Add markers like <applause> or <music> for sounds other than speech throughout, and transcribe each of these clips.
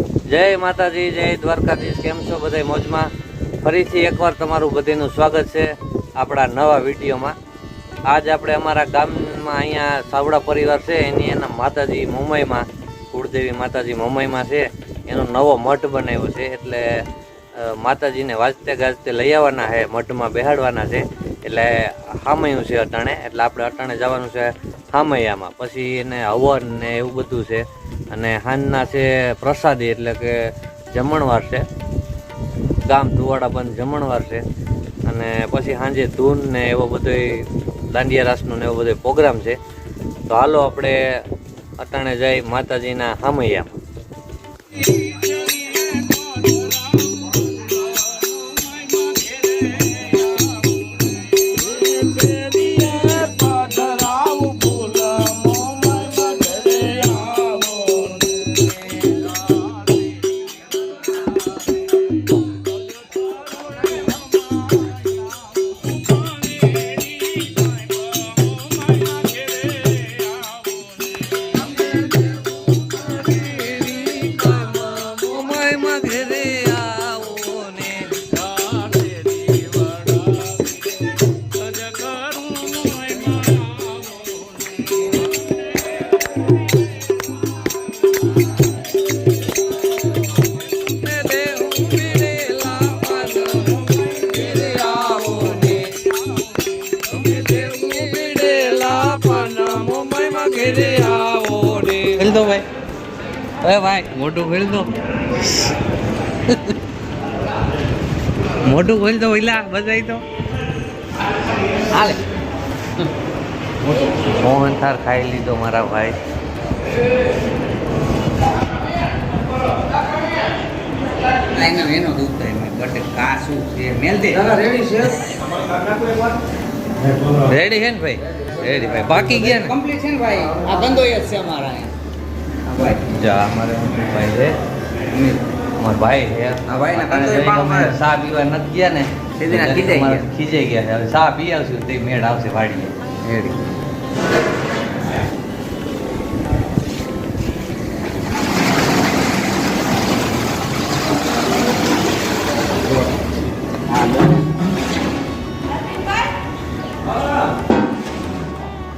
જય માતાજી, જય દ્વારકાધીશ. કેમ છો બધા મોજમાં? ફરીથી એકવાર તમારું બધીનું સ્વાગત છે આપણા નવા વિડીયોમાં. આજ આપણે અમારા ગામમાં અહીંયા સાવડા પરિવાર છે, એની એના માતાજી મુંબઈમાં, કુળદેવી માતાજી મુંબઈમાં છે. એનો નવો મઠ બનાવ્યો છે, એટલે માતાજીને વાંચતે ગાજતે લઈ આવવાના છે, મઠમાં બેહાડવાના છે. એટલે હામયું છે અટાણે, એટલે આપણે અટાણે જવાનું છે હામૈયામાં. પછી એને હવન ને એવું બધું છે. અને હાંજના છે પ્રસાદી એટલે કે જમણવાર છે. ગામ ધુવાડા બંધ જમણવાર છે. અને પછી સાંજે ધૂન ને એવો બધો દાંડિયા રાસનો ને એવો બધો પ્રોગ્રામ છે. તો હાલો આપણે અટાણે જઈ માતાજીના હામૈયામાં અરે ભાઈ મોટું ખેલ દો. મોટું ખોલ દો ઓલા બધાય તો. હાલે. મોહન થાર ખાઈ લીધો મારા ભાઈ. એનો દૂધ થાય મેં કા શું છે મેલ દે રેડી હે ને ભાઈ? રેડી ભાઈ. બાકી ગયા ને? કમ્પ્લીટ છે ને ભાઈ? આ ધંધો જ છે અમારા ભાઈ. જા અમારે ભાઈ છે. અમારા ભાઈ છે. ચા પીવા નથી ગયા ને ખીજાઈ ગયા. છે. હવે ચા પી આવશું તે મેળ આવશે વાડીએ. રેડી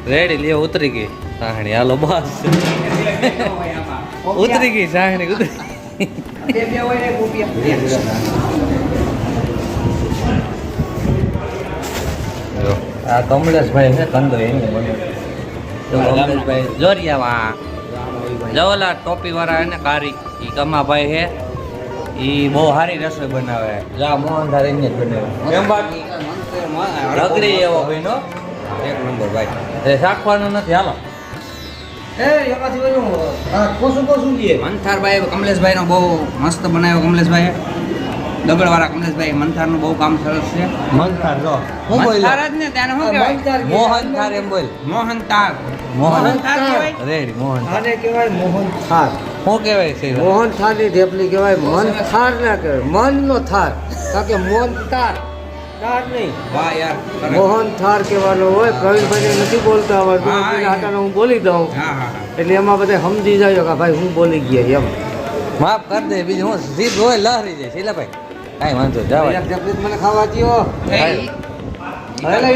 રેડી લે ઉતરી ગઈ. હાલો બસ. <laughs> <laughs> ઉતરી ગઈ સાહણી ઉતરી આ કમલેશભાઈ છે કંદો એની કમલેશભાઈ જોરિયાવા જો ઓલા ટોપી વાળા એને ને કારી. એ કમાભાઈ છે. એ બહુ સારી રસોઈ બનાવે. જા મોહનથાળ એને જ બનાવે. એમ બાકી રગડી એવો ભાઈ નો એક નંબર ભાઈ. એ શાકવાનું નથી હાલો. મંથારભાઈ કમલેશભાઈ નો બહુ મસ્ત બનાવ્યો કમલેશભાઈ દગડવાળા કમલેશભાઈ મંથારનું બહુ કામ સરસ છે. મનથાર જો. હું મંથાર બોલ્યો? જ ને ત્યાંને શું કહેવાય? મોહનથાર એમ બોલ. મોહન તાર મોહન મોહનથાર કહેવાય? રેડી મોહન આને કહેવાય મોહન થાર શું કહેવાય છે? મોહન થારની ઢેપલી કહેવાય મન થાર ના કહેવાય. મનનો થાર. કારણ કે મોહન તાર નહીં. વાહ યાર મોહન થાર કહેવાનો હોય પ્રવીણભાઈને નથી બોલતા આવડતું હા, બોલી દઉં. હા હા હા. એટલે એમાં બધા સમજી જાય કે ભાઈ હું બોલી ગયા એમ. માફ કર દે બીજું હું સીધ હોય લહરી જાય શીલાભાઈ કાંઈ વાંધો જાવ એક મને ખાવા દ્યો. એ- એટલે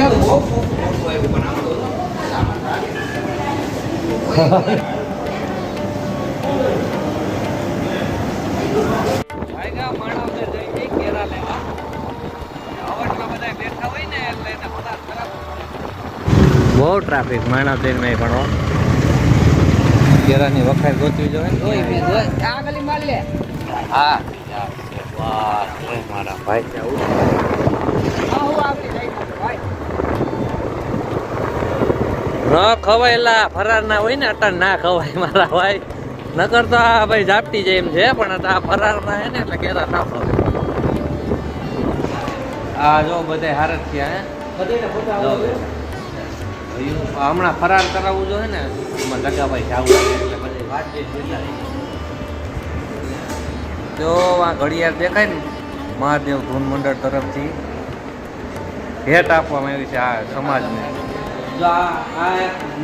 બહુ ટ્રાફિક માણસ જઈને નહીં પણ. કેરાની વખાર ગોતવી જોઈએ. હા. મારા ભાઈ. ભાઈ. ખવાયેલા ફરાર ના હોય ને અટાણ ના ખવાય મારા ભાઈ. નકર તો આ ભાઈ ઝાપટી જાય એમ છે પણ આ ફરાર ના હે ને એટલે કેરા ના ખવાય. આ જો બધે હારત થયા હે. હમણાં ફરાર કરાવવું જોઈએ ને, એમાં લગાભાઈ જાવું એટલે બધી જે આ ઘડિયાળ દેખાય ને, મહાદેવ ધૂન મંડળ તરફથી, ભેટ આપવામાં આવી છે આ સમાજને. જો આ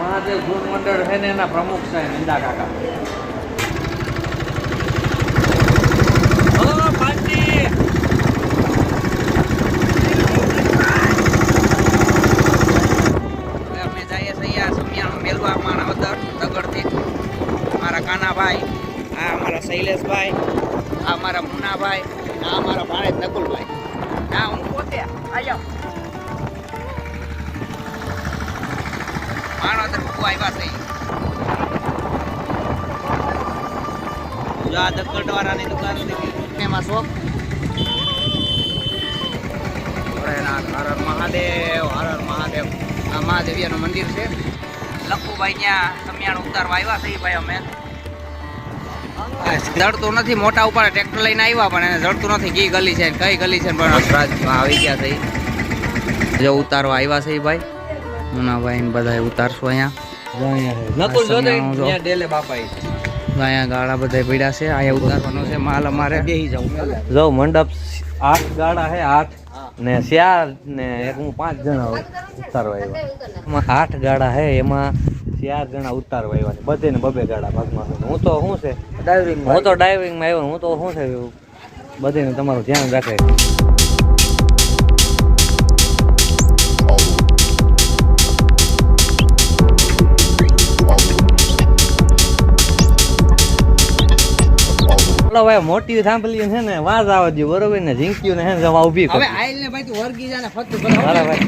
મહાદેવ ધૂન મંડળ છે ને, એના પ્રમુખ છે નિંદા કાકા આ અમારા શૈલેષભાઈ, આ મારા મુનાભાઈ, આ મારા ભાણેજ નકુલભાઈ. આ હું પોતે આયો માણો તો ખૂબ આવ્યા છે. જો આ દક્કડવાળાની દુકાન એમાં શોખ. હર હર મહાદેવ હર મહાદેવ. આ મહાદેવિયાનું મંદિર છે. લખુભાઈ ત્યાં સમિયાણ ઉતારવા આવ્યા છે ભાઈ અમે. જડતું નથી મોટા ઉપર ટ્રેક્ટર લઈને આવ્યા પણ એને જડતું નથી. કઈ ગલી છે ને કઈ ગલી છે પણ આવી ગયા છે જો ઉતારવા આવ્યા છે ભાઈ. મુનાભાઈ ને બધા ઉતારશું અહીંયા. ગાળા બધા પડ્યા છે અહીંયા ઉતારવાનો છે માલ અમારે. જો મંડપ આઠ ગાળા હે આઠ ને ચાર ને એક હું પાંચ જણા ઉતારવા આવ્યા. એમાં આઠ ગાડા હે એમાં ચાર જણા ઉતારવા આવ્યા છે બધે ને બબે ગાડા ભાગમાં. હું તો શું છે? ડાઇવિંગ હું તો ડાઇવિંગમાં આવ્યો હું તો શું છે બધીને તમારું ધ્યાન રાખે. ચાલો ભાઈ મોટી સાંભળી છે ને વાજ આવે દો બરોબર ને? ઝીંક્યું ને હે જવા ઊભી હવે આઈલ ને ભાઈ તું વર્ગી જા ને ફતું બરાબર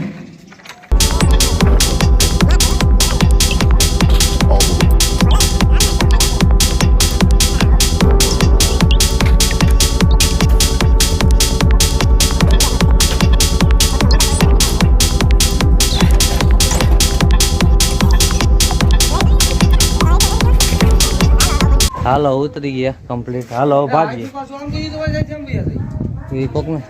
હાલો, ઉતરી ગયા કમ્પ્લીટ હાલો ભાગીએ. એ કોક ને.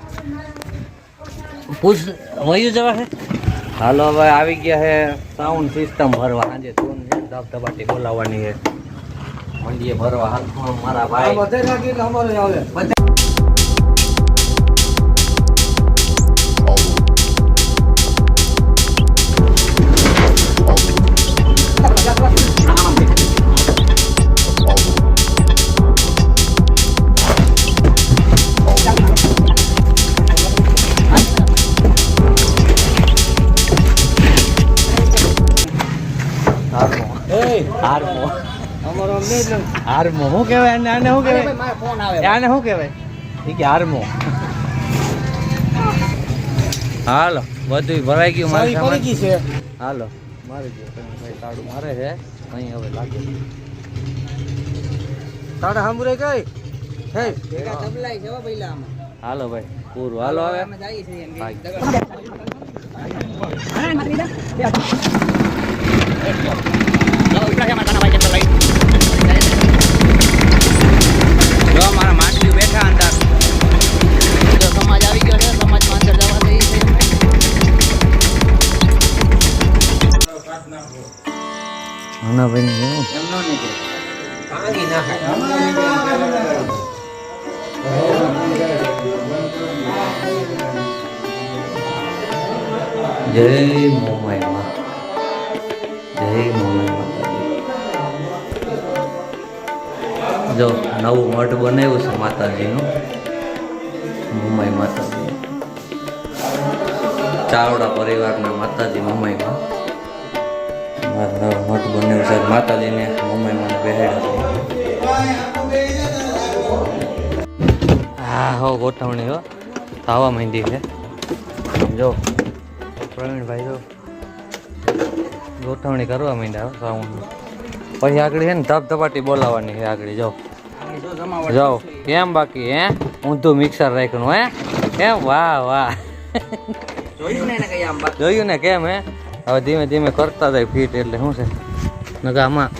પૂછ વયું જવા છે હાલો, હવે આવી ગયા છે સાઉન્ડ સિસ્ટમ ભરવા. સાંજે તું છે, ધબધબાટી બોલાવવાની છે મંડીએ ભરવા હાલ મારા ભાઈ. બધે હારમો. અમારો હારમો. શું કહેવાય? આને આને શું કહેવાય? મારો ફોન આવે. આને શું કહેવાય? એ કે હારમો. હાલો બધું ભરાઈ ગયું મારી પડી ગઈ છે. હાલો. મારી ગયો તમે ભાઈ તાળું મારે છે અહીં હવે લાગે. સાંભળે કઈ? હે. ભેગા તબલાઈ છે પહેલા આમાં. હાલો ભાઈ પૂરું. હાલો હવે. અમે જઈએ છીએ ભાઈ. નાના ભાઈ એમનો ભાંગી નાખે જય મોમાઈ માં. જય મોમાઈ માતાજી. જો, નવું મઠ બનાવ્યું છે માતાજીનું. મોમાઈ માતાજી. ચાવડા પરિવારના માતાજી મોમાઈમાં મારા મઠ બનાવ્યું છે માતાજીને મોમાઈમાં બેહાડ્યા હા હો ગોઠવણી હો. થવા માંડી છે. જો પ્રવીણભાઈ જો. ગોઠવણી કરવા માંડ્યા હો સાઉન્ડ પછી આગળ છે ને ધબધબાટી બોલાવવાની છે આગળ જો. જો જાઓ. કેમ બાકી હે? ઊંધું મિક્સર રાખ્યું હે? કેમ? વાહ વાહ. જોયું ને કેમ હે? હવે ધીમે ધીમે કરતા જાય ફીટ એટલે શું છે? નકર આમાં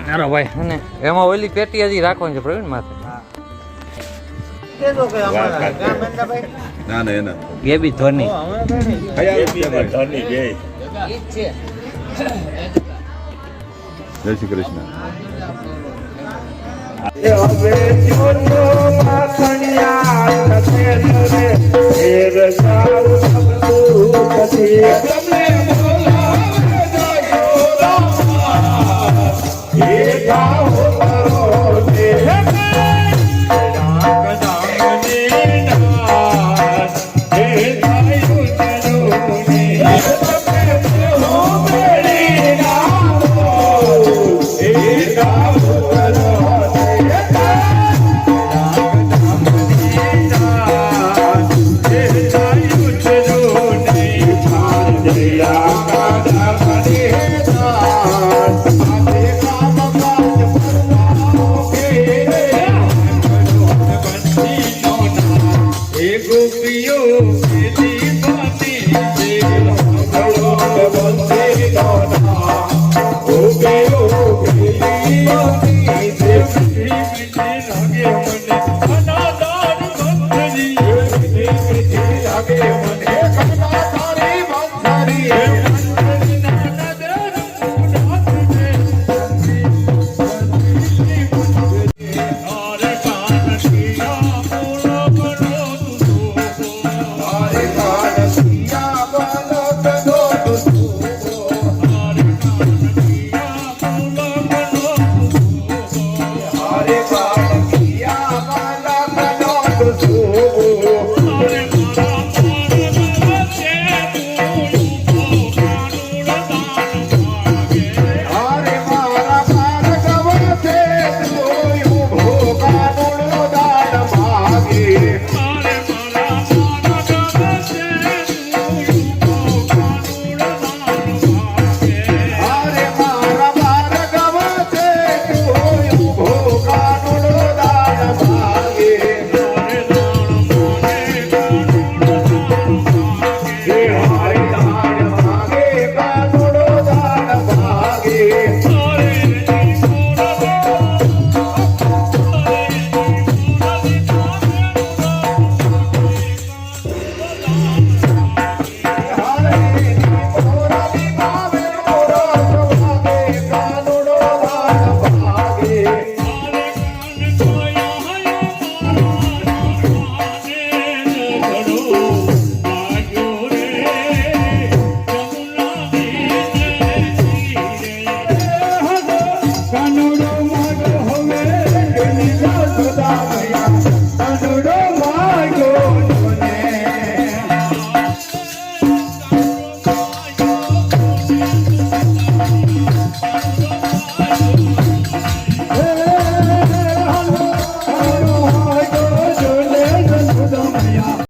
મારો ભાઈ અને એમાં ઓલી પેટી હજી રાખવાની છે પ્રવીણ માથે. ના ના એના. ગેબી ધોની ધની જય શ્રી કૃષ્ણ. legal. eu